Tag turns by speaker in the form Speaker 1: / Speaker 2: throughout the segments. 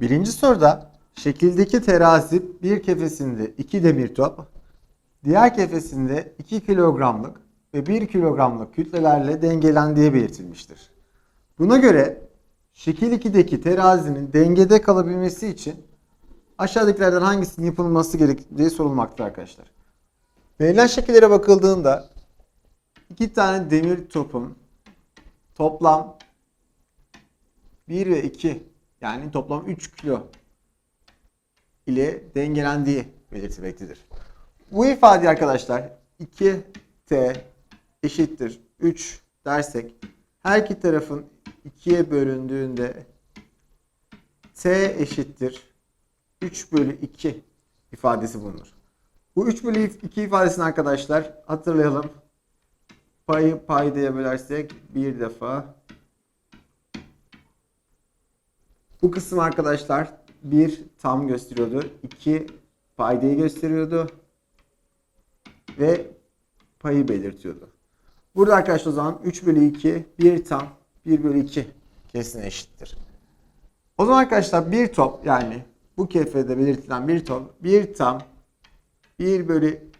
Speaker 1: Birinci soruda şekildeki terazi bir kefesinde 2 demir top, diğer kefesinde 2 kilogramlık ve 1 kilogramlık kütlelerle dengelendiği belirtilmiştir. Buna göre şekil 2'deki terazinin dengede kalabilmesi için aşağıdakilerden hangisinin yapılması gerektiği sorulmaktadır arkadaşlar. Verilen şekillere bakıldığında iki tane demir topun toplam 1 ve 2 yani toplam 3 kilo ile dengelendiği belirtilmektedir. Bu ifade arkadaşlar 2t eşittir 3 dersek her iki tarafın 2'ye bölündüğünde t eşittir 3 bölü 2 ifadesi bulunur. Bu 3 bölü 2 ifadesini arkadaşlar hatırlayalım. Payı paydaya bölersek bir defa bu kısım arkadaşlar bir tam gösteriyordu. 2 paydayı gösteriyordu. Ve payı belirtiyordu. Burada arkadaşlar o zaman 3 bölü 2 bir tam 1 bölü 2 kesine eşittir. O zaman arkadaşlar bir top yani bu kefede belirtilen bir top bir tam 1 bölü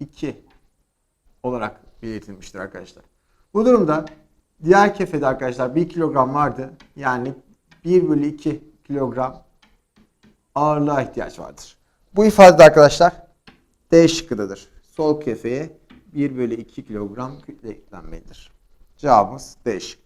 Speaker 1: 2 olarak belirtilmiştir arkadaşlar. Bu durumda diğer kefede arkadaşlar 1 kilogram vardı. Yani 1 bölü 2 kilogram ağırlığa ihtiyaç vardır. Bu ifade arkadaşlar D şıkkıdadır. Sol kefeye 1 bölü 2 kilogram kütle eklenmelidir. Cevabımız D şıkkı.